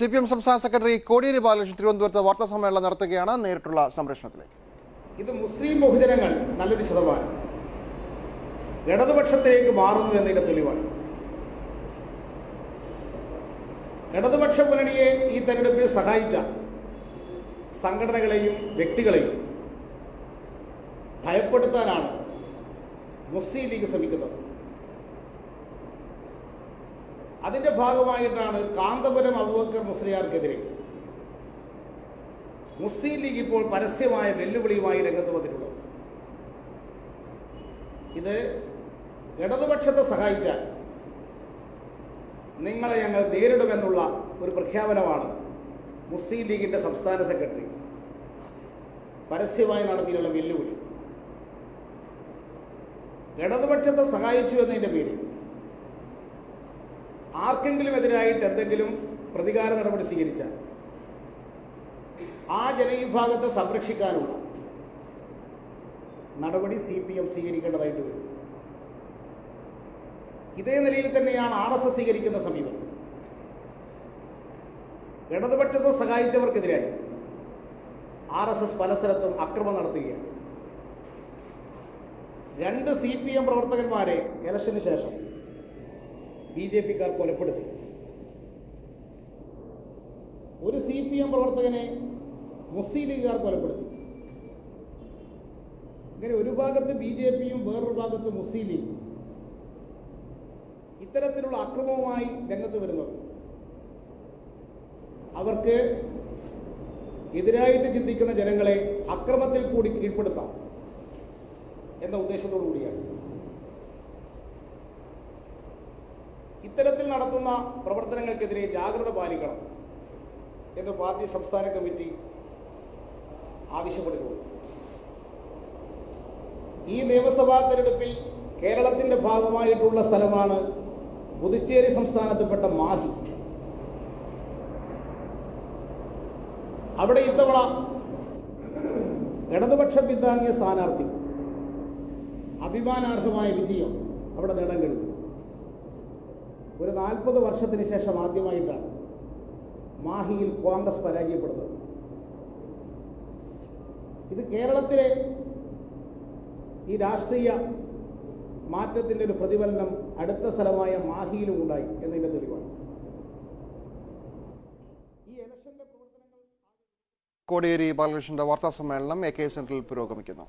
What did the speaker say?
C P M സംസ്ഥാന secretary Kodiyeri Balakrishnan തിരുവനന്തപുരത്ത് വാർത്താ സമ്മേളനം നടത്തുകയാണ് നേരിട്ടുള്ള സംരക്ഷണത്തിലേക്ക് ഇത് മുസ്ലിം ബഹുജനങ്ങൾ നല്ലൊരു ശതമാനം. ഇടതുപക്ഷത്തിലേക്ക് മാറുന്നു എന്നതിന്റെ തെളിവാണ്. ഇടതുപക്ഷ മുന്നണിയെ ഈ തെരഞ്ഞെടുപ്പിൽ സഹായിച്ച സംഘടനകളെയും വ്യക്തികളെയും ഭയപ്പെടുത്താനാണ് മുസ്ലിം ലീഗ് ശ്രമിക്കുന്നത്. അതിന്റെ ഭാഗമായിട്ടാണ് കാന്തപുരം അബൂബക്കർ മുസ്ലിയാർക്കെതിരെ. മുസ്ലിം ലീഗ് ഇപ്പോൾ പരസ്യമായ വെല്ലുവിളിയുമായി രംഗത്ത് വന്നിട്ടുള്ളത്. ഇത് ഇടതുപക്ഷത്തെ സഹായിച്ചാൽ നിങ്ങളെ ഞങ്ങൾ നേരിടുമെന്നുള്ള ഒരു പ്രഖ്യാപനമാണ് മുസ്ലിം ലീഗിന്റെ സംസ്ഥാന സെക്രട്ടറി. പരസ്യമായി നടത്തിയിട്ടുള്ള വെല്ലുവിളി. ഇടതുപക്ഷത്തെ സഹായിച്ചു എന്നതിന്റെ പേരിൽ ആർക്കെങ്കിലും എതിരായിട്ട് എന്തെങ്കിലും പ്രതികാര നടപടി സ്വീകരിച്ചാൽ ആ ജനവിഭാഗത്തെ സംരക്ഷിക്കാനുള്ള നടപടി സി പി എം സ്വീകരിക്കേണ്ടതായിട്ട് വരും. ഇതേ നിലയിൽ തന്നെയാണ് ആർ എസ് എസ് സ്വീകരിക്കുന്ന സമീപനം. ഇടതുപക്ഷത്തെ സഹായിച്ചവർക്കെതിരായി ആർ എസ് എസ് പല സ്ഥലത്തും അക്രമം നടത്തുകയാണ്. രണ്ട് സി പി എം പ്രവർത്തകന്മാരെ ഇലക്ഷന് ശേഷം ബി ജെ പിക്കാർ കൊലപ്പെടുത്തി. ഒരു സി പി എം പ്രവർത്തകനെ മുസ്ലിം ലീഗുകാർ കൊലപ്പെടുത്തി. ഇങ്ങനെ ഒരു ഭാഗത്ത് ബി ജെ പിയും വേറൊരു ഭാഗത്ത് മുസ്ലിം ലീഗും. ഇത്തരത്തിലുള്ള അക്രമവുമായി രംഗത്ത് വരുന്നത് അവർക്ക് എതിരായിട്ട് ചിന്തിക്കുന്ന ജനങ്ങളെ അക്രമത്തിൽ കൂടി കീഴ്പ്പെടുത്താം എന്ന ഉദ്ദേശത്തോടു കൂടിയാണ്. ഇത്തരത്തിൽ നടത്തുന്ന പ്രവർത്തനങ്ങൾക്കെതിരെ ജാഗ്രത പാലിക്കണം എന്ന് പാർട്ടി സംസ്ഥാന കമ്മിറ്റി ആവശ്യപ്പെടുന്നു. ഈ നിയമസഭാ തെരഞ്ഞെടുപ്പിൽ കേരളത്തിന്റെ ഭാഗമായിട്ടുള്ള സ്ഥലമാണ് പുതുച്ചേരി സംസ്ഥാനത്തിൽപ്പെട്ട മാഹി. അവിടെ ഇത്തവണ ഇടതുപക്ഷം പിന്താങ്ങിയ സ്ഥാനാർത്ഥി അഭിമാനാർഹമായ വിജയം അവിടെ നേടാൻ കഴിഞ്ഞു. ഒരു നാൽപ്പത് വർഷത്തിന് ശേഷം ആദ്യമായിട്ടാണ് മാഹിയിൽ കോൺഗ്രസ് പരാജയപ്പെടുന്നത്. ഇത് കേരളത്തിലെ ഈ രാഷ്ട്രീയ മാറ്റത്തിന്റെ ഒരു പ്രതിഫലനം അടുത്ത സ്ഥലമായ മാഹിയിലും ഉണ്ടായി എന്നതിന്റെ തെളിവാണ്. കോടിയേരി ബാലകൃഷ്ണന്റെ വാർത്താ സമ്മേളനം എ കെ സെന്ററിൽ പുരോഗമിക്കുന്നു.